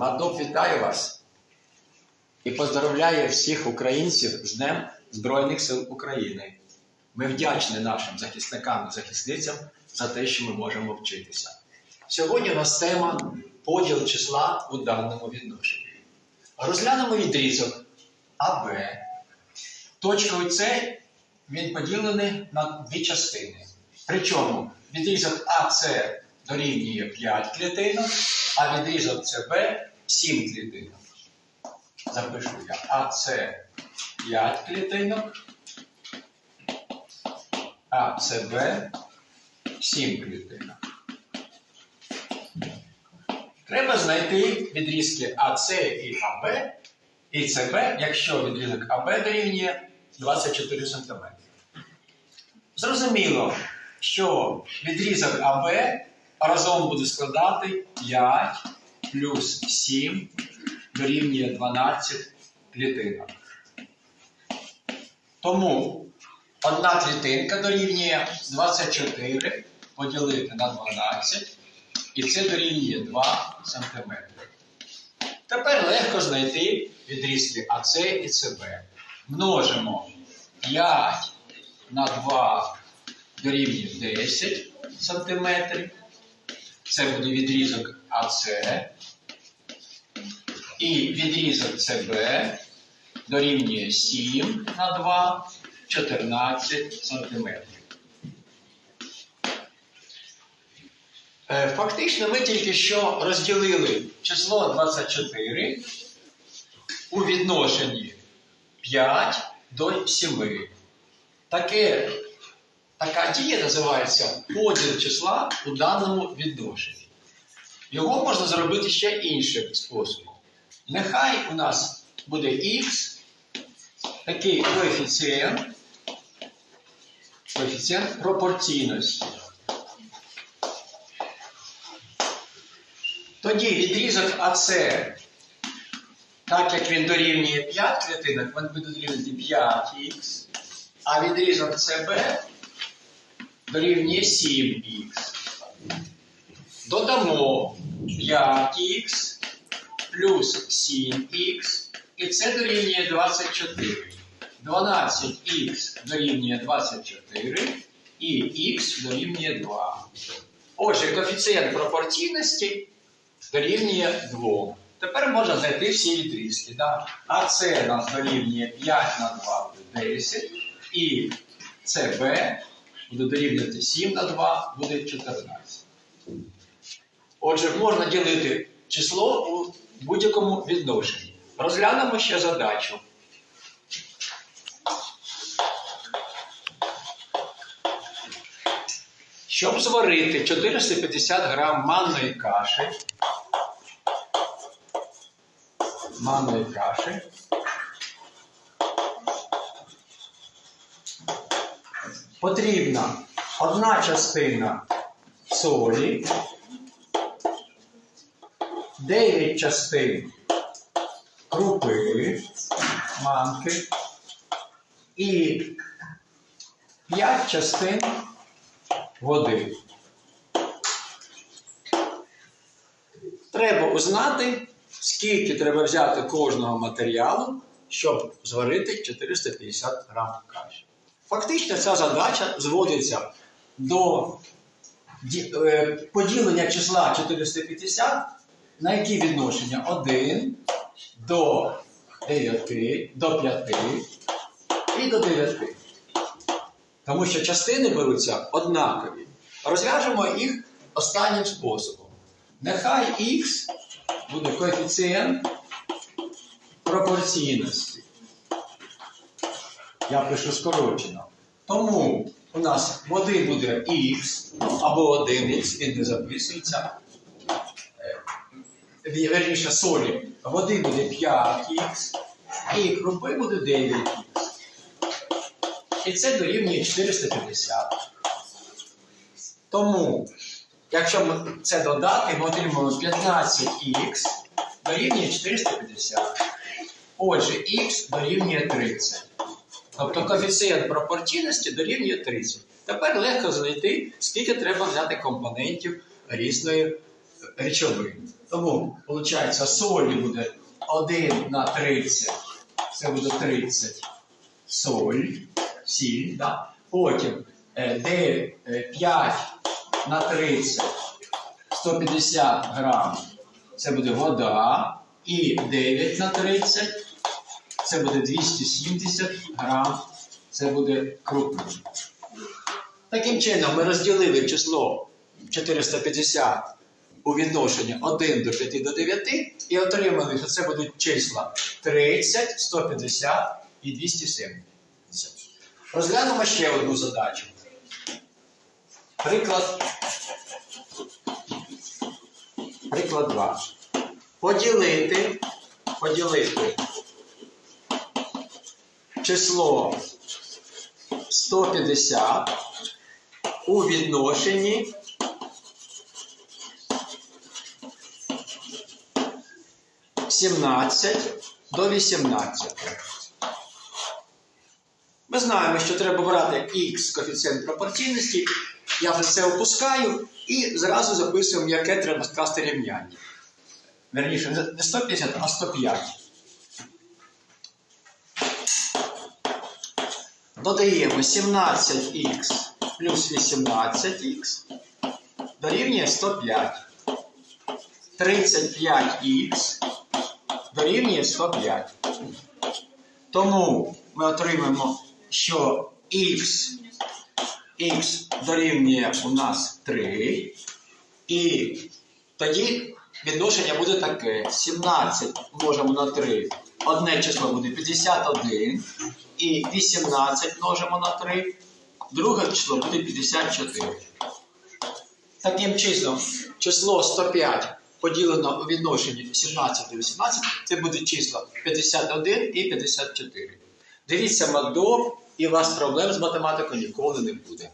Мадоп вітаю вас і поздравляю всіх українців з Днем Збройних сил України. Ми вдячні нашим захисникам і захисницям за те, що ми можемо вчитися. Сьогодні у нас тема поділ числа у даному відношенні. Розглянемо відрізок АБ. Точкою С він поділений на дві частини. Причому відрізок АС дорівнює 5 клітинок, а відрізок СБ 7 клітинок. Запишу я АС 5 клітинок, а СБ 7 клітинок. Треба знайти відрізки АС і АБ і СБ, якщо відрізок АБ дорівнює 24 см. Зрозуміло, що відрізок АБ разом буде складати 5 плюс 7 дорівнює 12 клітинок. Тому одна клітинка дорівнює 24 поділити на 12, і це дорівнює 2 см. Тепер легко знайти відрізки АС і СБ. Множимо 5 на 2 дорівнює 10 см. Це буде відрізок АС. І відрізок СБ дорівнює 7 на 2 14 см. Е, Фактично, ми тільки що розділили число 24 у відношенні 5 до 7. Таке, така дія називається поділ числа у даному відношенні. Його можна зробити ще іншим способом. Нехай у нас буде х, такий коефіцієнт, коефіцієнт пропорційності. Тоді відрізок АС, так як він дорівнює 5 клітинок, він буде дорівнювати 5х, а відрізок СБ дорівнює 7х. Додамо 5х плюс 7х, і це дорівнює 24. 12х дорівнює 24 і х дорівнює 2. Отже, коефіцієнт пропорційності дорівнює 2. Тепер можна знайти всі відрізки. Да? А це нас дорівнює 5 на 2 буде 10. І СБ буде дорівнювати 7 на 2 буде 14. Отже, можна ділити число у будь-якому відношенні. Розглянемо ще задачу. Щоб зварити 450 грам манної каші, манної каші, потрібна одна частина солі, 9 частин крупи, манки і 5 частин води. Треба узнати, скільки треба взяти кожного матеріалу, щоб зварити 450 грам каші. Фактично, ця задача зводиться до е, поділення числа 450 на які відношення? 1 до 9, до 5 і до 9. Тому що частини беруться однакові. Розв'яжемо їх останнім способом. Нехай х буде коефіцієнт пропорційності. Я пишу скорочено. Тому у нас води буде х або 1х, він не записується. Е, Верніше солі. Води буде 5х, і крупи буде 9х. І це дорівнює 450. Тому, якщо ми це додати, ми отримуємо 15х дорівнює 450. Отже, х дорівнює 30. Тобто коефіцієнт пропорційності дорівнює 30. Тепер легко знайти, скільки треба взяти компонентів різної, речовин. Тому, виходить, солі буде 1 на 30. Це буде 30 соль, сіль. Да? Потім е, де, е, 5 на 30 150 грам. Це буде вода. І 9 на 30 це буде 270 грам. Це буде крупно. Таким чином, ми розділили число 450 у відношенні 1 до 5 до 9 і отримали, що це будуть числа 30, 150 і 270. Розглянемо ще одну задачу. Приклад. Приклад 2. Поділити, поділити число 150 у відношенні Сімнадцять до 18. Ми знаємо, що треба брати х коефіцієнт пропорційності. Я вже це опускаю і зразу записуємо, яке треба скласти рівняння. Верніше, не 150, а 105. Додаємо 17х плюс 18х дорівнює 105. 35х дорівнює 105. Тому ми отримаємо, що х, х дорівнює у нас 3. І тоді відношення буде таке: 17 множимо на 3. Одне число буде 51. І 18 множимо на 3. Друге число буде 54. Таким чином, число 105 поділено у відношенні 17 до 18, це будуть числа 51 і 54. Дивіться МакДоп, і у вас проблем з математикою ніколи не буде.